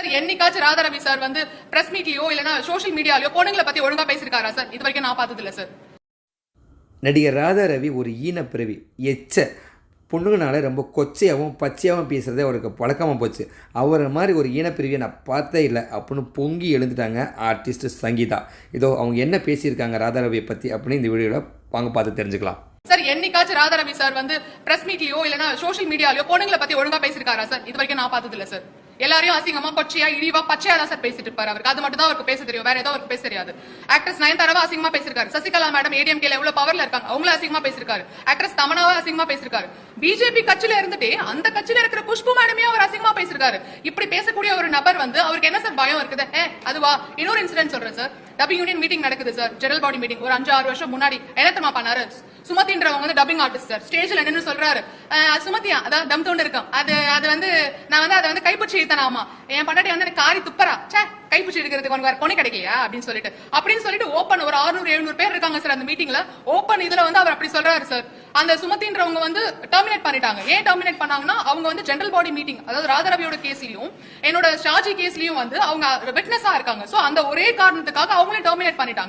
Sir என்னைக்காச்சும் Radharavi sir வந்து press மீட்லயோ இல்லனா சோஷியல் மீடியாலயோ பொண்ணுங்களை பத்தி ஒழுங்கா பேசிருக்காரா சார்? இது வரைக்கும் நான் பார்த்தது இல்ல சார். நடிகர் ராதா ரவி ஒரு ஈனப்பிறவி எச்ச. பொண்ணுங்கனால ரொம்ப கொச்சையாகவும் பச்சையாகவும் பேசுகிறதே அவருக்கு பழக்கமாக போச்சு. அவரை மாதிரி ஒரு ஈனப்பிரிவியை நான் பார்த்தே இல்லை அப்படின்னு பொங்கி எழுந்துட்டாங்க ஆர்டிஸ்ட் சங்கீதா. இதோ அவங்க என்ன பேசியிருக்காங்க ராதா ரவியை பற்றி அப்படின்னு இந்த வீடியோவில் வாங்க பார்த்து தெரிஞ்சுக்கலாம். சார் என்னைக்காச்சும் ராதாரவி சார் வந்து பிரஸ் மீட்லயோ இல்லனா சோஷியல் மீடியாலயோ பொண்ணுங்களை பத்தி ஒழுங்கா பேசிருக்காரா சார்? இது வரைக்கும் நான் பார்த்தது இல்ல சார். எல்லாரையும் அசிங்கமா கொச்சையா இழிவா பச்சையா தான் சார் பேசிட்டு இருப்பாரு அவருக்கு. அது மட்டும் தான் அவருக்கு பேச தெரியும். வேற ஏதோ அவருக்கு பேச தெரியாது. ஆக்ட்ரஸ் நயன்தாராவா அசிங்கமா பேசிருக்காரு. சசிகலா மேடம் ஏடிஎம் கேல எவ்வளவு பவர்ல இருக்காங்க அவங்களும் அசிங்கமா பேசிருக்காரு. ஆக்ட்ரஸ் தமனாவா அசிங்கமா பேசிருக்காரு. பிஜேபி கட்சியில இருந்துட்டே அந்த கட்சியில இருக்கிற புஷ்பு மேடமே அவர் அசிங்கமா பேசிருக்காரு. இப்படி பேசக்கூடிய ஒரு நபர் வந்து அவருக்கு என்ன சார் பயம் இருக்குது? ஏ அதுவா? இன்னொரு இன்சிடென்ட் சொல்றேன் சார் டப்பிங் யூனியன் மீட்டிங் நடக்குது சார் ஜெனரல் பாடி மீட்டிங் ஒரு அஞ்சு ஆறு வருஷம் முன்னாடி என்ன தெரியுமா பண்ணாரு சுமதின்றவங்க வந்து டப்பிங் ஆர்டிஸ்ட் சார் ஸ்டேஜ்ல நின்னு சொல்றாரு. சுமத்தியா சுமதியா அதான் தம் தோண்டு இருக்கும். அது அது வந்து நான் வந்து அதை வந்து கைப்பிடிச்சு இழுத்தனாமா. என் பண்டாட்டி வந்து எனக்கு காரி துப்பரா சே கைப்பூச்சி எடுக்கிறதுக்கு உனக்கு வேற கொனை கிடைக்கலையா? அப்படின்னு சொல்லிட்டு. அப்படின்னு சொல்லிட்டு ஓப்பன் ஒரு 600 எழுநூறு பேர் இருக்காங்க சார் அந்த மீட்டிங்ல ஓப்பன் இதுல வந்து அவர் அப்படி சொல்றாரு சார் அந்த சுமத்தின்றவங்க வந்து டெர்மினேட் பண்ணிட்டாங்க. ஏன் டெர்மினேட் பண்ணாங்கன்னா அவங்க வந்து ஜெனரல் பாடி மீட்டிங் அதாவது ராதாரவியோட கேஸ்லயும் என்னோட ஷாஜி கேஸ்லயும் வந்து அவங்க விட்னஸா இருக்காங்க. சோ அந்த ஒரே காரணத்துக்காக அவங்களே டெர்மினேட் பண்ணிட்டாங்க.